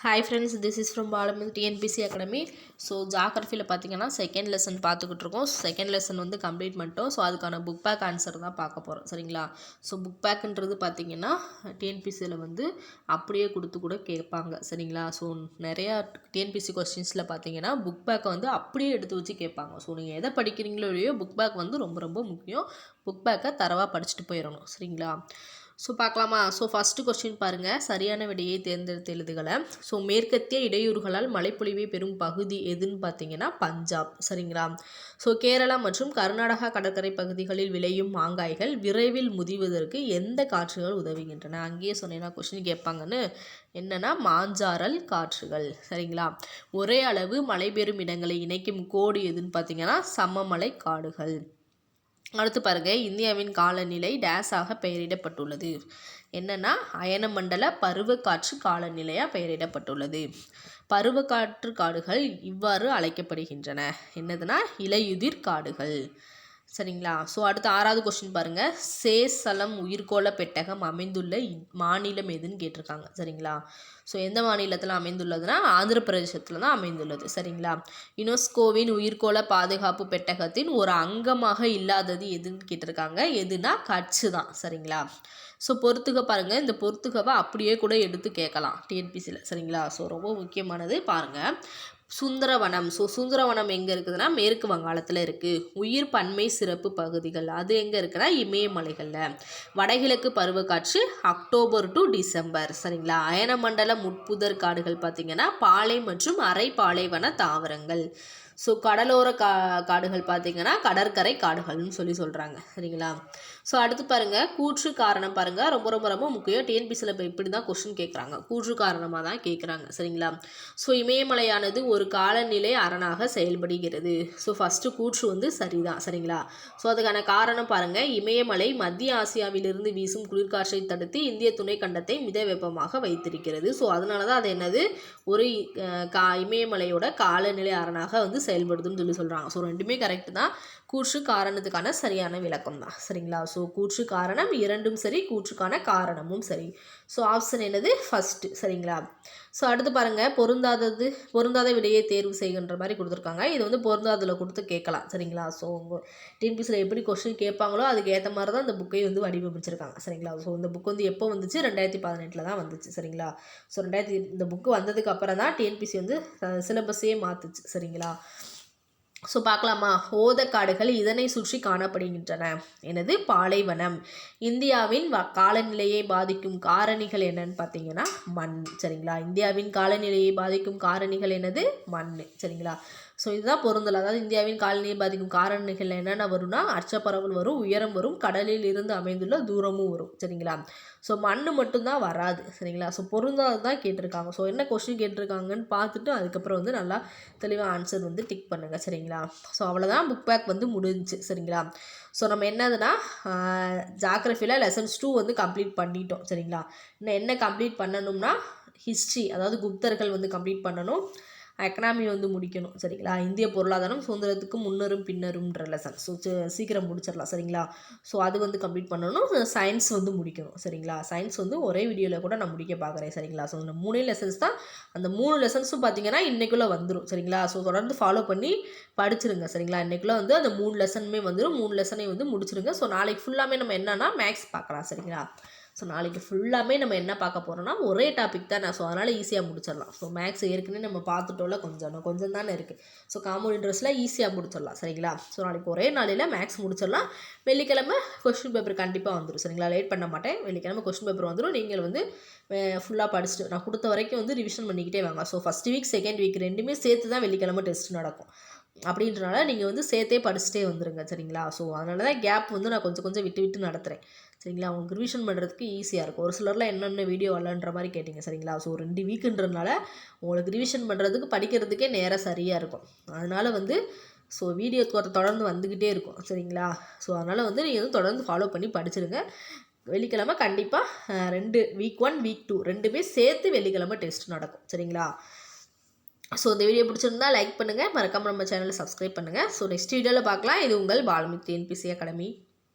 Hi friends this is from பாலமில் TNPSC academy so ஜாகிரஃபியில் பார்த்தீங்கன்னா second lesson பார்த்துக்கிட்டு இருக்கோம். செகண்ட் லெசன் வந்து கம்ப்ளீட் பண்ணிட்டோம். ஸோ அதுக்கான புக் பேக் ஆன்சர் தான் பார்க்க போகிறோம் சரிங்களா? ஸோ புக் பேக்குன்றது பார்த்தீங்கன்னா டிஎன்பிசியில் வந்து அப்படியே கொடுத்து கூட கேட்பாங்க. சரிங்களா? ஸோ நிறையா டிஎன்பிசி கொஸ்டின்ஸில் பார்த்தீங்கன்னா புக் பேக்கை வந்து அப்படியே எடுத்து வச்சு கேட்பாங்க. ஸோ நீங்கள் எதை படிக்கிறீங்களோ இல்லையோ புக் பேக் வந்து ரொம்ப ரொம்ப முக்கியம். புக் பேக்கை தரவாக படிச்சுட்டு போயிடணும். சரிங்களா? ஸோ பார்க்கலாமா? ஸோ ஃபஸ்ட்டு கொஸ்டின் பாருங்கள் சரியான விடையை தேர்ந்தெடுத்து எழுதுகளை ஸோ மேற்கத்திய இடையூறுகளால் மழைப்பொழிவை பெறும் பகுதி எதுன்னு பார்த்தீங்கன்னா பஞ்சாப். சரிங்களா? ஸோ கேரளா மற்றும் கர்நாடகா கடற்கரை பகுதிகளில் விளையும் மாங்காய்கள் விரைவில் முதிவதற்கு எந்த காற்றுகள் உதவுகின்றன? அங்கேயே சொன்னேன்னா கொஸ்டின் கேட்பாங்கன்னு? என்னென்னா மாஞ்சாரல் காற்றுகள். சரிங்களா? ஒரே அளவு மழை பெறும் இடங்களை இணைக்கும் கோடு எதுன்னு பார்த்தீங்கன்னா சமமலை காடுகள். அடுத்து பாருங்க. இந்தியாவின் காலநிலை டேஸாக பெயரிடப்பட்டுள்ளது. என்னன்னா அயனமண்டல பருவக்காற்று காலநிலையாக பெயரிடப்பட்டுள்ளது. பருவக்காற்று காடுகள் இவ்வாறு அழைக்கப்படுகின்றன. என்னதுன்னா இலையுதிர் காடுகள். சரிங்களா? ஸோ அடுத்து ஆறாவது கொஸ்டின் பாருங்கள் சேசலம் உயிர்கோள பெட்டகம் அமைந்துள்ள மாநிலம் எதுன்னு கேட்டிருக்காங்க. சரிங்களா? ஸோ எந்த மாநிலத்தில் அமைந்துள்ளதுன்னா ஆந்திர பிரதேசத்தில் தான் அமைந்துள்ளது. சரிங்களா? யுனெஸ்கோவின் உயிர்கோள பாதுகாப்பு பெட்டகத்தின் ஒரு அங்கமாக இல்லாதது எதுன்னு கேட்டிருக்காங்க. எதுனா கட்சு தான். சரிங்களா? ஸோ பொறுத்துக பாருங்கள் இந்த பொறுத்துகவை அப்படியே கூட எடுத்து கேட்கலாம். டிஎன்பிசியில் சரிங்களா? ஸோ ரொம்ப முக்கியமானது பாருங்கள் சுந்தரவனம். ஸோ சுந்தரவனம் எங்கே இருக்குதுன்னா மேற்கு வங்காளத்தில் இருக்குது உயிர் பன்மை சிறப்பு பகுதிகள். அது எங்கே இருக்குன்னா இமயமலைகளில். வடகிழக்கு பருவக்காற்று அக்டோபர் டு டிசம்பர். சரிங்களா? அயனமண்டல முட்புதர் காடுகள் பார்த்திங்கன்னா பாலை மற்றும் அரை பாலைவன தாவரங்கள். ஸோ கடலோர கா காடுகள் பார்த்திங்கன்னா கடற்கரை காடுகள்னு சொல்லி சொல்கிறாங்க சரிங்களா? ஸோ அடுத்து பாருங்கள் கூற்று காரணம் பாருங்கள் ரொம்ப ரொம்ப ரொம்ப முக்கியம். டிஎன்பிசியில் இப்போ இப்படி தான் கொஸ்டின் கேட்குறாங்க கூற்று காரணமாக தான் கேட்குறாங்க சரிங்களா? ஸோ இமயமலையானது ஒரு காலநிலை அரணாக செயல்படுகிறது. ஸோ ஃபஸ்ட்டு கூற்று வந்து சரிதான். சரிங்களா? ஸோ அதுக்கான காரணம் பாருங்கள் இமயமலை மத்திய ஆசியாவிலிருந்து வீசும் குளிர்காற்றை தடுத்து இந்திய துணை கண்டத்தை மித வெப்பமாக வைத்திருக்கிறது. ஸோ அதனால தான் அது என்னது? ஒரு கா இமயமலையோட காலநிலை அரணாக வந்து செயல்படுதுன்னு சொல்லி சொல்கிறாங்க ஸோ ரெண்டுமே கரெக்டு தான். கூற்று காரணத்துக்கான சரியான விளக்கம் தான். சரிங்களா? ஸோ கூற்று காரணம் இரண்டும் சரி கூற்றுக்கான காரணமும் சரி. ஸோ ஆப்ஷன் என்னது? ஃபஸ்ட்டு சரிங்களா? ஸோ அடுத்து பாருங்கள் பொருந்தாதது பொருந்தாத விடையை தேர்வு செய்கின்ற மாதிரி கொடுத்துருக்காங்க. இது வந்து பொருந்தாததில் கொடுத்து கேட்கலாம். சரிங்களா? ஸோ உங்கள் டிஎன்பிசியில் எப்படி கொஸ்டின் கேட்பாங்களோ அதுக்கு ஏற்ற மாதிரி தான் இந்த புக்கை வந்து வடிவமைச்சிருக்காங்க. சரிங்களா? ஸோ இந்த புக் வந்து எப்போ வந்துச்சு? ரெண்டாயிரத்தி பதினெட்டில் தான் வந்துச்சு. சரிங்களா? ஸோ ரெண்டாயிரத்தி இந்த புக்கு வந்ததுக்கு அப்புறம் தான் டிஎன்பிசி வந்து சிலபஸே மாற்றுச்சு சரிங்களா? ஸோ பார்க்கலாமா? ஓதக்காடுகள் இதனை சுற்றி காணப்படுகின்றன. எனது பாலைவனம். இந்தியாவின் வ காலநிலையை பாதிக்கும் காரணிகள் என்னன்னு பார்த்தீங்கன்னா மண். சரிங்களா? இந்தியாவின் காலநிலையை பாதிக்கும் காரணிகள் என்னது? மண். சரிங்களா? ஸோ இதுதான் பொருந்தல். அதாவது இந்தியாவின் காலநிலையை பாதிக்கும் காரணிகள் என்னென்ன வரும்னா அச்சப்பரவல் வரும் உயரம் வரும் கடலில் இருந்து அமைந்துள்ள தூரமும் வரும். சரிங்களா? ஸோ மண் மட்டும்தான் வராது. சரிங்களா? ஸோ பொருந்தாது தான் கேட்டிருக்காங்க. ஸோ என்ன கொஸ்டின் கேட்டிருக்காங்கன்னு பார்த்துட்டு அதுக்கப்புறம் வந்து நல்லா தெளிவாக ஆன்சர் வந்து டிக் பண்ணுங்கள் சரிங்களா? ஸோ அவ்வளோதான் புக் பேக் வந்து முடிஞ்சிச்சு சரிங்களா? ஸோ நம்ம என்னதுன்னா ஜாக்ரஃபியில் லெசன்ஸ் டூ வந்து கம்ப்ளீட் பண்ணிட்டோம் சரிங்களா? இன்னும் என்ன கம்ப்ளீட் பண்ணணும்னா ஹிஸ்ட்ரி அதாவது குப்தர்கள் வந்து கம்ப்ளீட் பண்ணணும். எக்கனாமி வந்து முடிக்கணும் சரிங்களா? இந்திய பொருளாதாரம் சுதந்திரத்துக்கு முன்னரும் பின்னரும்ன்ற லெசன் ஸோ சீக்கிரம் முடிச்சிடலாம் சரிங்களா? ஸோ அது வந்து கம்ப்ளீட் பண்ணணும். சயின்ஸ் வந்து முடிக்கணும் சரிங்களா? சயின்ஸ் வந்து ஒரே வீடியோவில் கூட நான் முடிக்க பார்க்குறேன் சரிங்களா? ஸோ இந்த மூணே லெசன்ஸ் தான் அந்த மூணு லெசன்ஸும் பார்த்தீங்கன்னா இன்றைக்குள்ளே வந்துடும் சரிங்களா? ஸோ தொடர்ந்து ஃபாலோ பண்ணி படிச்சிருங்க சரிங்களா? இன்றைக்குள்ளே வந்து அந்த மூணு லெசனுமே வந்துடும் மூணு லெசனையும் வந்து முடிச்சிருங்க. ஸோ நாளைக்கு ஃபுல்லாமே நம்ம என்னன்னா மேக்ஸ் பார்க்கலாம் சரிங்களா? ஸோ நாளைக்கு ஃபுல்லாமே நம்ம என்ன பார்க்க போகிறோம்னா ஒரே டாபிக் தான் நான். ஸோ அதனால் ஈஸியாக முடிச்சிடலாம். ஸோ மேக்ஸ் ஏற்கனவே நம்ம பார்த்துட்டோம்ல கொஞ்சம் கொஞ்சம் தானே இருக்குது ஸோ காமன் இன்ட்ரெஸ்ட்டில் ஈஸியாக முடிச்சிடலாம் சரிங்களா? ஸோ நாளைக்கு ஒரே நாளையில் மேக்ஸ் முடிச்சிடலாம். வெள்ளிக்கிழமை கொஸ்டின் பேப்பர் கண்டிப்பாக வந்துடும் சரிங்களா? லேட் பண்ண மாட்டேன். வெள்ளிக்கிழமை கொஸ்டின் பேப்பர் வந்துடும் நீங்கள் வந்து ஃபுல்லாக படிச்சுட்டு நான் கொடுத்த வரைக்கும் வந்து ரிவிஷன் பண்ணிக்கிட்டே வாங்க. So first week second week ரெண்டுமே சேர்த்து தான் வெள்ளிக்கிழமை டெஸ்ட் நடக்கும். அப்படின்றனால நீங்கள் வந்து சேர்த்தே படிச்சுட்டே வந்துடுங்க சரிங்களா? ஸோ அதனால தான் கேப் வந்து நான் கொஞ்சம் கொஞ்சம் விட்டு விட்டு நடத்துகிறேன் சரிங்களா? உங்களுக்கு ரிவிஷன் பண்ணுறதுக்கு ஈஸியாக இருக்கும். ஒரு சிலர்லாம் என்னென்ன வீடியோ வரலன்ற மாதிரி கேட்டிங்க சரிங்களா? ஸோ ரெண்டு வீக்குன்றதுனால உங்களுக்கு ரிவிஷன் பண்ணுறதுக்கு படிக்கிறதுக்கே நேரம் சரியாக இருக்கும். அதனால் வந்து ஸோ வீடியோ தொடர்ந்து வந்துக்கிட்டே இருக்கும் சரிங்களா? ஸோ அதனால் வந்து நீங்கள் வந்து தொடர்ந்து ஃபாலோ பண்ணி படிச்சிருங்க. வெள்ளிக்கிழமை கண்டிப்பாக ரெண்டு வீக் ஒன் வீக் டூ ரெண்டுமே சேர்த்து வெள்ளிக்கிழமை டெஸ்ட் நடக்கும் சரிங்களா? ஸோ இந்த வீடியோ பிடிச்சிருந்தா லைக் பண்ணுங்கள் மறக்காமல் நம்ம சேனலை சப்ஸ்கிரைப் பண்ணுங்கள் ஸோ நெக்ஸ்ட் வீடியோவில் பார்க்கலாம். இது உங்கள் பால்மிக் என்பிசி அகாடமி